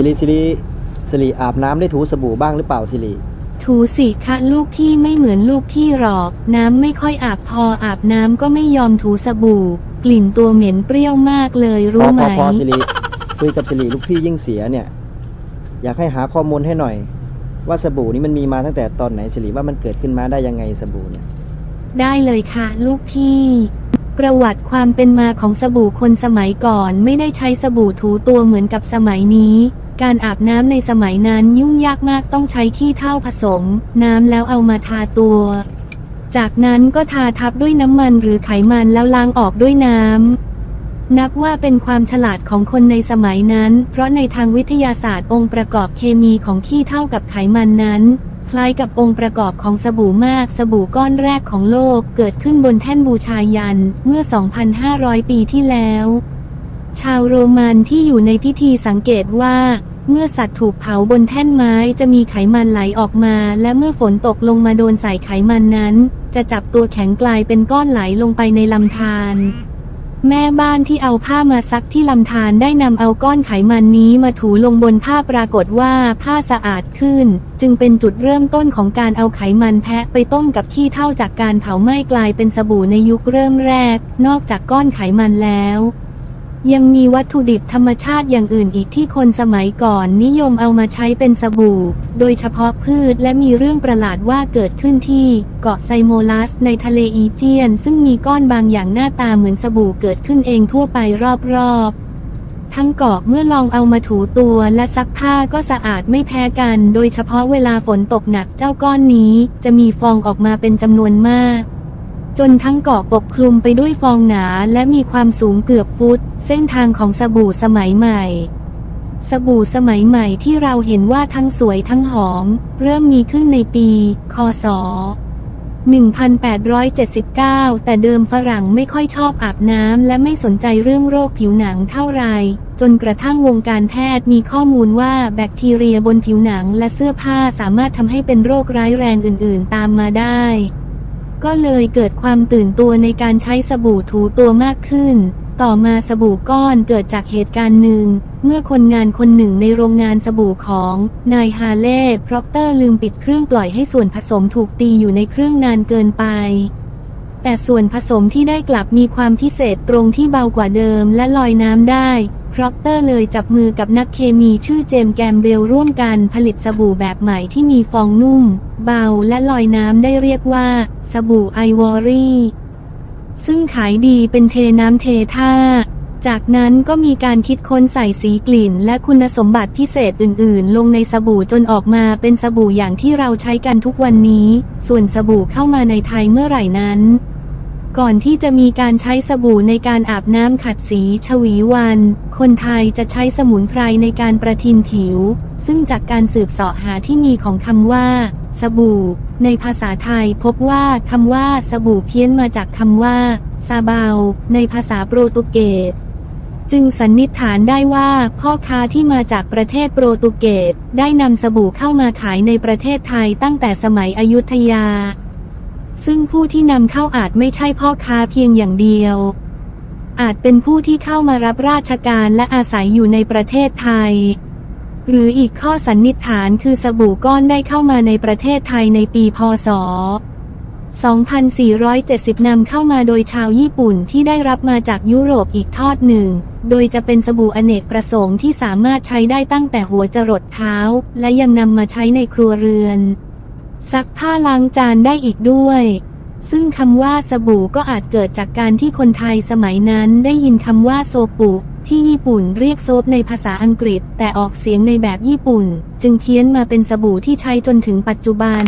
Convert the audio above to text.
สิริสิริสิริอาบน้ำได้ถูสบู่บ้างหรือเปล่าสิริถูสิคะลูกพี่ไม่เหมือนลูกพี่หรอก น้ำไม่ค่อยอาบพออาบน้ำก็ไม่ยอมถูสบู่ กลิ่นตัวเหม็นเปรี้ยวมากเลยพรู้อไหพม อพอสิริคุยกับสิริลูกพี่ยิ่งเสียเนี่ย อยากให้หาข้อมูลให้หน่อย ว่าสบู่นี้มันมีมาตั้งแต่ตอนไหนสิริว่ามันเกิดขึ้นมาได้ยังไงสบู่เนี่ย ได้เลยค่ะ ลูกพี่ ประวัติความเป็นมาของสบู่คนสมัยก่อนไม่ได้ใช้สบู่ถูตัวเหมือนกับสมัยนี้ การอาบน้ำในสมัยนั้นยุ่งยากมากต้องใช้ขี้เถ้าผสม น้ำแล้วเอามาทาตัว จากนั้นก็ทาทับด้วยน้ำมันหรือไขมันแล้วล้างออกด้วยน้ำ นับว่าเป็นความฉลาดของคนในสมัยนั้น เพราะในทางวิทยาศาสตร์องค์ประกอบเคมีของขี้เท่ากับไขมันนั้น คล้ายกับองค์ประกอบของสบู่มากสบู่ก้อนแรกของโลกเกิดขึ้นบนแท่นบูชายันเมื่อ 2,500 ปีที่แล้ว ชาวโรมันที่อยู่ในพิธีสังเกตว่า เมื่อสัตว์ถูกเผาบนแท่นไม้จะมีไขมันไหลออกมา และเมื่อฝนตกลงมาโดนใส่ไขมันนั้น จะจับตัวแข็งกลายเป็นก้อนไหลลงไปในลำธารแม่บ้านที่เอาผ้ามาซักที่ลำธารได้นำเอาก้อนไขมันนี้มาถูลงบนผ้าปรากฏว่าผ้าสะอาดขึ้น จึงเป็นจุดเริ่มต้นของการเอาไขมันแพะไปต้มกับขี้เท่าจากการเผาไหม้กลายเป็นสบู่ในยุคเริ่มแรก นอกจากก้อนไขมันแล้ว ยังมีวัตถุดิบธรรมชาติอย่างอื่นอีกที่คนสมัยก่อนนิยมเอามาใช้เป็นสบู่ โดยเฉพาะพืชและมีเรื่องประหลาดว่าเกิดขึ้นที่เกาะไซโมลัสในทะเลอีเจียน ซึ่งมีก้อนบางอย่างหน้าตาเหมือนสบู่เกิดขึ้นเองทั่วไปรอบๆทั้งเกาะเมื่อลองเอามาถูตัวและซักผ้าก็สะอาดไม่แพ้กัน โดยเฉพาะเวลาฝนตกหนักเจ้าก้อนนี้ จะมีฟองออกมาเป็นจำนวนมาก จนทั้งเกาะปกคลุมไปด้วยฟองหนาและมีความสูงเกือบฟุต เส้นทางของสบู่สมัยใหม่ สบู่สมัยใหม่ที่เราเห็นว่าทั้งสวยทั้งหอม เริ่มมีขึ้นในปี คศ 1879 แต่เดิมฝรั่งไม่ค่อยชอบอาบน้ำและไม่สนใจเรื่องโรคผิวหนังเท่าไหรจนกระทั่งวงการแพทย์มีข้อมูลว่าแบคทีเรียบนผิวหนังและเสื้อผ้าสามารถทำให้เป็นโรคร้ายแรงอื่น ๆ ตามมาได้ ก็เลยเกิดความตื่นตัวในการใช้สบู่ถูตัวมากขึ้น ต่อมาสบู่ก้อนเกิดจากเหตุการณ์หนึ่ง เมื่อคนงานคนหนึ่งในโรงงานสบู่ของนายฮาเล่พร็อกเตอร์ลืมปิดเครื่องปล่อยให้ส่วนผสมถูกตีอยู่ในเครื่องนานเกินไป แต่ส่วนผสมที่ได้กลับมีความพิเศษตรงที่เบากว่าเดิมและลอยน้ำได้พร็อกเตอร์เลยจับมือกับนักเคมีชื่อเจมแกมเบลร่วมกันผลิตสบู่แบบใหม่ที่มีฟองนุ่ม เบาและลอยน้ำได้เรียกว่า สบู่ไอวอรี่ ซึ่งขายดีเป็นเทน้ำเทท่า จากนั้นก็มีการคิดค้นใส่สีกลิ่น และคุณสมบัติพิเศษอื่นๆ ลงในสบู่จนออกมาเป็นสบู่อย่างที่เราใช้กันทุกวันนี้ ส่วนสบู่เข้ามาในไทยเมื่อไหร่นั้น ก่อนที่จะมีการใช้สบู่ในการอาบน้ำขัดสีชวีวัน คนไทยจะใช้สมุนไพรในการประทินผิว ซึ่งจากการสืบเสาะหาที่มีของคำว่า สบู่ ในภาษาไทยพบว่าคำว่าสบู่เพี้ยนมาจากคำว่าซาเบา ในภาษาโปรตุเกสจึงสันนิษฐานได้ว่าพ่อค้าที่มาจากประเทศโปรตุเกสได้นำสบู่เข้ามาขายในประเทศไทยตั้งแต่สมัยอยุธยา ซึ่งผู้ที่นำเข้าอาจไม่ใช่พ่อค้าเพียงอย่างเดียว อาจเป็นผู้ที่เข้ามารับราชการและอาศัยอยู่ในประเทศไทย หรืออีกข้อสันนิษฐานคือสบู่ก้อนได้เข้ามาในประเทศไทยในปีพศ 2470 นำเข้ามาโดยชาวญี่ปุ่นที่ได้รับมาจากยุโรปอีกทอดหนึ่ง โดยจะเป็นสบู่อเนกประสงค์ที่สามารถใช้ได้ตั้งแต่หัวจรดเท้า และยังนำมาใช้ในครัวเรือน ซักผ้าล้างจานได้อีกด้วย ซึ่งคำว่าสบู่ก็อาจเกิดจากการที่คนไทยสมัยนั้นได้ยินคำว่าโซปุที่ญี่ปุ่นเรียกโซปในภาษาอังกฤษ แต่ออกเสียงในแบบญี่ปุ่น จึงเพี้ยนมาเป็นสบู่ที่ใช้จนถึงปัจจุบัน